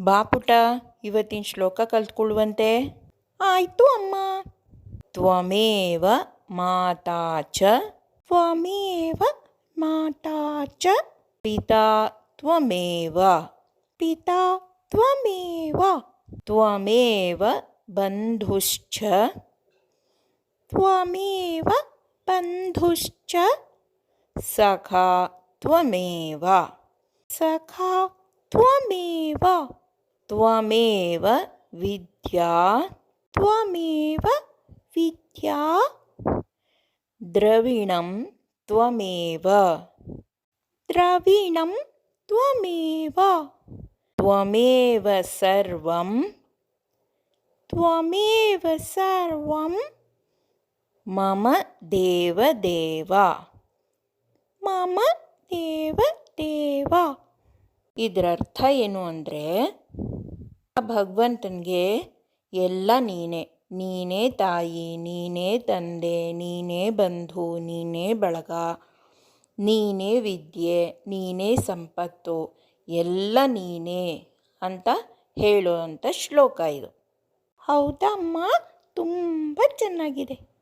ಬಾ ಪುಟ ಇವತ್ತಿನ ಶ್ಲೋಕ ಕಲ್ತ್ಕೊಳ್ಳುವಂತೆ ಆಯಿತು ಅಮ್ಮ. ತ್ವಮೇವ ಮಾತಾ ಚ. ತ್ವಮೇವ ಮಾತಾ ಚ. ಪಿತಾ ತ್ವಮೇವ. ಪಿತಾ ತ್ವಮೇವ. ತ್ವಮೇವ ಬಂಧುಶ್ಚ. ತ್ವಮೇವ ಬಂಧುಶ್ಚ. ಸಖಾ ತ್ವಮೇವ. ಸಖಾ ತ್ವಮೇವ. ತ್ವಮೇವ ವಿದ್ಯಾ ತ್ವಮೇವ ವಿದ್ಯಾ, ದ್ರವಿಣಂ ತ್ವಮೇವ. ದ್ರವಿಣಂ ತ್ವಮೇವ ತ್ವಮೇವ ಸರ್ವಂ ತ್ವಮೇವ ಸರ್ವಂ, ಮಮ ದೇವ ದೇವ. ಮಮ ದೇವ ದೇವ. ಅರ್ಥ ಏನು ಅಂದರೆ ಭಗವಂತನಿಗೆ ಎಲ್ಲ ನೀನೇ. ನೀನೇ ತಾಯಿ, ನೀನೇ ತಂದೆ, ನೀನೇ ಬಂಧು, ನೀನೇ ಬಳಗ. ನೀನೇ ವಿದ್ಯೆ, ನೀನೇ ಸಂಪತ್ತು, ಎಲ್ಲ ನೀನೇ ಅಂತ ಹೇಳುವಂಥ ಶ್ಲೋಕ ಇದು. ಹೌದಾ ಅಮ್ಮ ತುಂಬ ಚೆನ್ನಾಗಿದೆ.